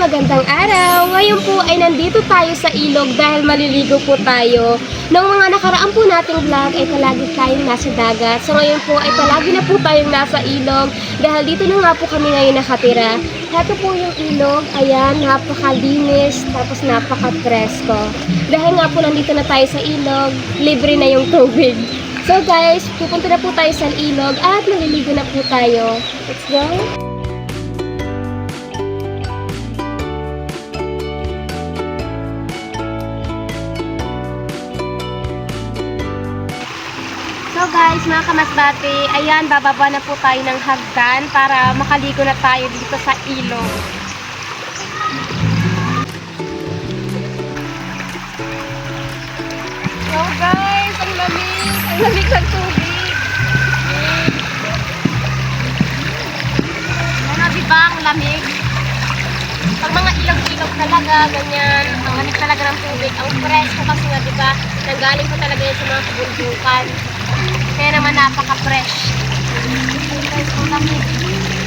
magandang araw! Ngayon po ay nandito tayo sa ilog dahil maliligo po tayo. Noong mga nakaraan po nating vlog ay palagi tayong nasa dagat. So ngayon po ay palagi na po tayong nasa ilog dahil dito na nga po kami ngayon nakatira. Ito po yung ilog, ayan, napakalinis, tapos napaka-presko. Dahil nga po nandito na tayo sa ilog, libre na yung tubig. So guys, pupunta na po tayo sa ilog at maliligo na po tayo. Let's go! So guys, mga kamasbate, ayan, bababa na po tayo ng hagdan para makaligo na tayo dito sa ilog. So guys, ang lamig, ang lamig ng tubig. Ano, di ba, ang lamig? Pag mga ilog-ilog talaga, ganyan, ang lamig talaga ng tubig. Ang presko kasi nga, di ba, nanggaling pa talaga yan sa mga kabundukan. Kaya naman napaka-fresh.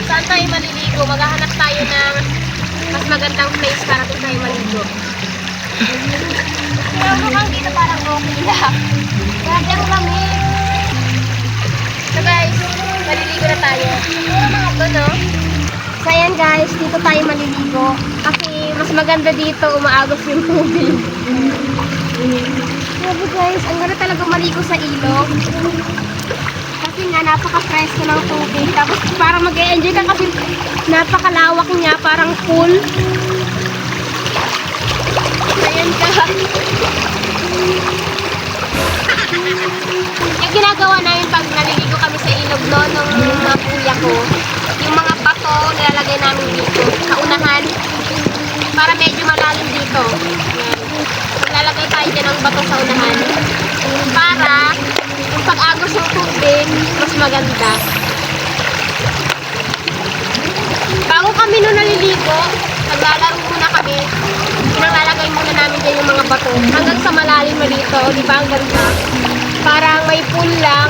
Saan tayo maliligo? Maghahanap tayo ng mas magandang place para doon tayo maligo. Pero mukhang dito parang okay lang. Grabe ang lamig. So guys, maliligo na tayo. Puro mga to, no? So ayan guys, dito tayo maliligo. Kasi mas maganda dito, umaagos yung tubig. Grabe guys, ang ganda talaga maligo sa ilog. Kasi nga, napaka-fresco ng tubig. Tapos para mag enjoy ka kasi napakalawak niya, parang pool. Ayan ka. Yung ginagawa namin pag naliligo kami sa ilog no, nung mga kuya ko, yung mga bato nilalagay namin dito sa unahan para medyo malalim dito. Ng bato sa unahan para yung pag-agos ng tubig, mas maganda. Bago kami nung naliligo, naglalaro muna kami. Pinanglalagay muna namin dyan yung mga bato. Hanggang sa malalim na dito, di ba ang ganda? Parang may pool lang.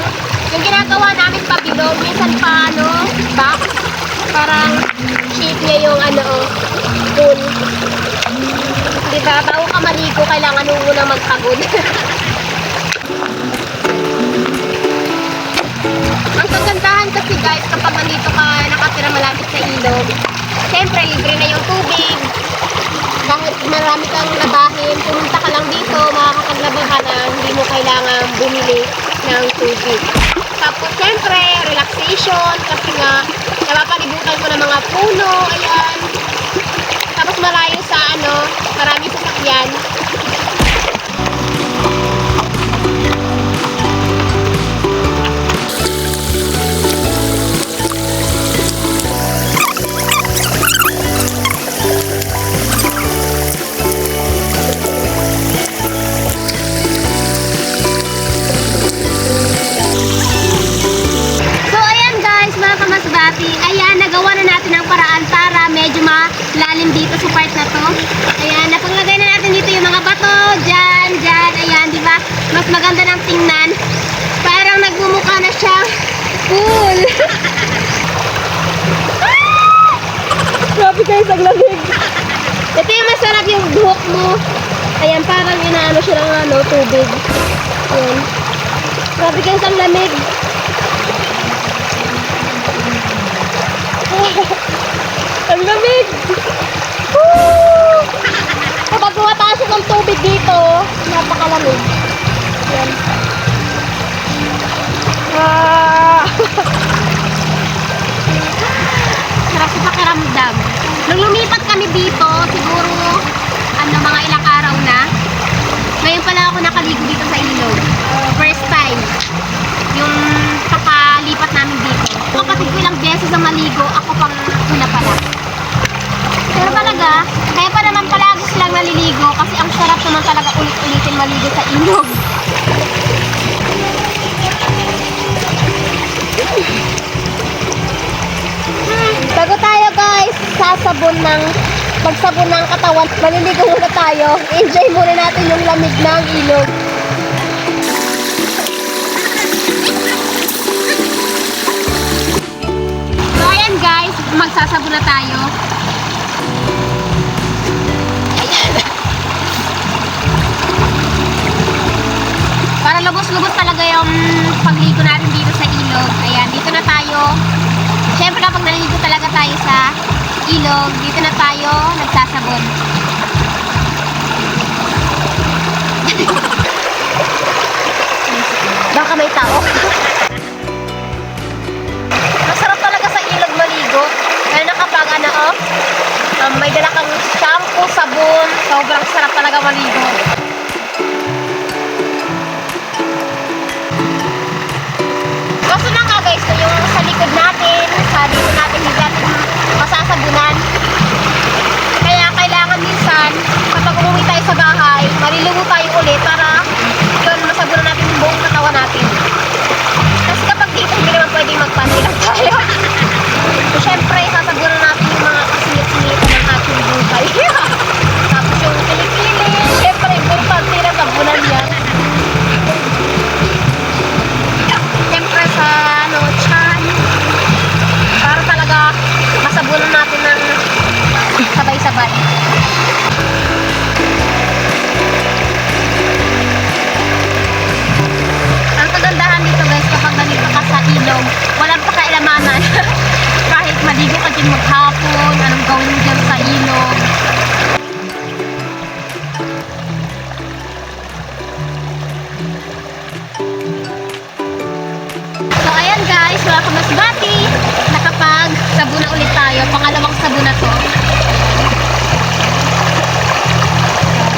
Yung ginagawa namin pabilog, minsan pa ano, back. Parang shape niya yung ano, oh, pool. Di ba? Bago ka maligo, kailangan mo muna magpagod. Ang kagandahan kasi guys, kapag nandito ka nakatira malapit sa ilog, siyempre libre na yung tubig. Kahit marami kang labahin, pumunta ka lang dito, makakapaglaba ka na, hindi mo kailangan bumili ng tubig. Tapos siyempre, relaxation, kasi nga, napapalibutan mo ng mga puno, ayan. Tapos malayo sa ano, marami na natin ang paraan para medyo malalim dito sa part na to. Ayan, napanglagay bato, dyan, dyan, ayan, di ba? Mas maganda ng tingnan. Parang nagmumukha na siyang pool. Grabe guys, ang lamig. Ito yung masarap yung buhok mo. Ayan, parang inaano siya ng ano, tubig. Ayan. Grabe guys, ang lamig. Ang lamig! Woo! Kapag tumataas ng tubig dito, napakalamig. Yan. Ah! Sarap sa pakiramdam. Nung lumipat kami dito, siguro ano, mga ilang araw na. Ngayon pala ako nakaligo dito sa ilog. pagsabon ng pagsabon ng katawan. Maliligo muna tayo. Enjoy muna natin yung lamig ng ilog. So ayan guys, magsasabon na tayo. Para lubos-lubos talaga yung pagligo natin dito sa ilog. Ayan, dito na tayo. Siyempre kapag naliligo talaga tayo sa ilog, dito na tayo nagsasabon. Baka may tao. Masarap talaga sa ilog maligo. Lalo na kapag ano, oh, um, may dala kang shampoo, sabon. Sobrang sarap talaga maligo. Maliligo tayo ulit para ka dyan maghapon, anong gawin dyan sa ilog. So ayan guys, mga kamasbati, nakapag sabuna ulit tayo. Pangalawang sabuna to.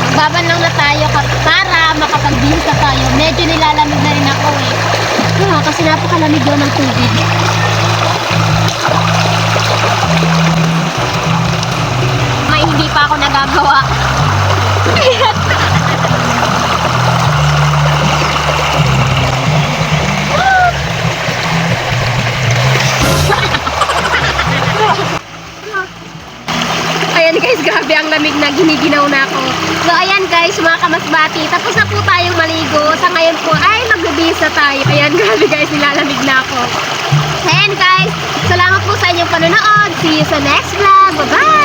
Magbaban lang na tayo ka- para makapagbihis na tayo. Medyo nilalamig na rin ako eh. Yeah, kasi napakalamig yun ng tubig. Hindi pa ako nagagawa. Ayan guys, grabe ang lamig na giniginaw na ako. So ayan guys, mga kamasbati, tapos na po tayong maligo. Sa ngayon po ay magbibihis na tayo. Ayan, grabe guys, nilalamig na ako. So ayan guys, salamat po sa inyong panonood. See you sa next vlog. Bye-bye!